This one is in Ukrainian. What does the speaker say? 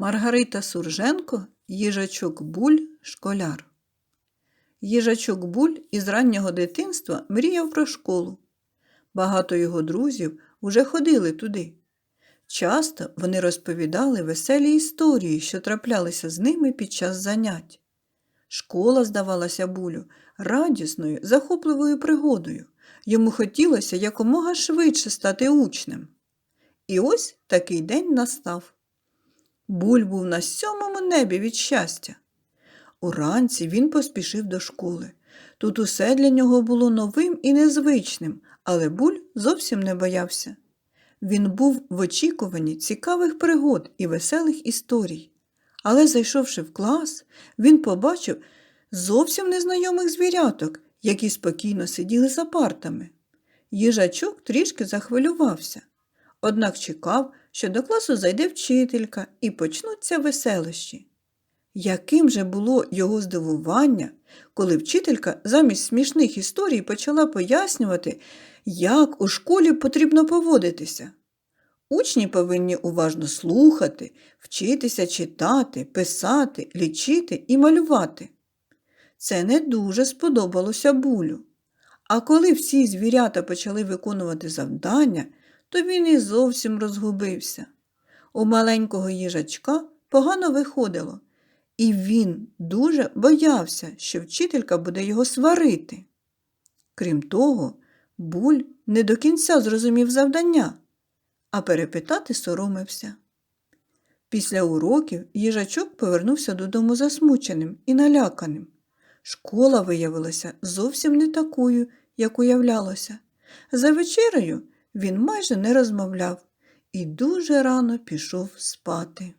Маргарита Сурженко, їжачок Буль, школяр. Їжачок Буль із раннього дитинства мріяв про школу. Багато його друзів уже ходили туди. Часто вони розповідали веселі історії, що траплялися з ними під час занять. Школа здавалася булю радісною, захопливою пригодою. Йому хотілося якомога швидше стати учнем. І ось такий день настав. Буль був на сьомому небі від щастя. Уранці він поспішив до школи. Тут усе для нього було новим і незвичним, але буль зовсім не боявся. Він був в очікуванні цікавих пригод і веселих історій. Але, зайшовши в клас, він побачив зовсім незнайомих звіряток, які спокійно сиділи за партами. Їжачок трішки захвилювався, однак чекав, що до класу зайде вчителька і почнуться веселощі. Яким же було його здивування, коли вчителька замість смішних історій почала пояснювати, як у школі потрібно поводитися. Учні повинні уважно слухати, вчитися читати, писати, лічити і малювати. Це не дуже сподобалося булю. А коли всі звірята почали виконувати завдання, то він і зовсім розгубився. У маленького їжачка погано виходило, і він дуже боявся, що вчителька буде його сварити. Крім того, буль не до кінця зрозумів завдання, а перепитати соромився. Після уроків їжачок повернувся додому засмученим і наляканим. Школа виявилася зовсім не такою, як уявлялося. За вечерею він майже не розмовляв і дуже рано пішов спати.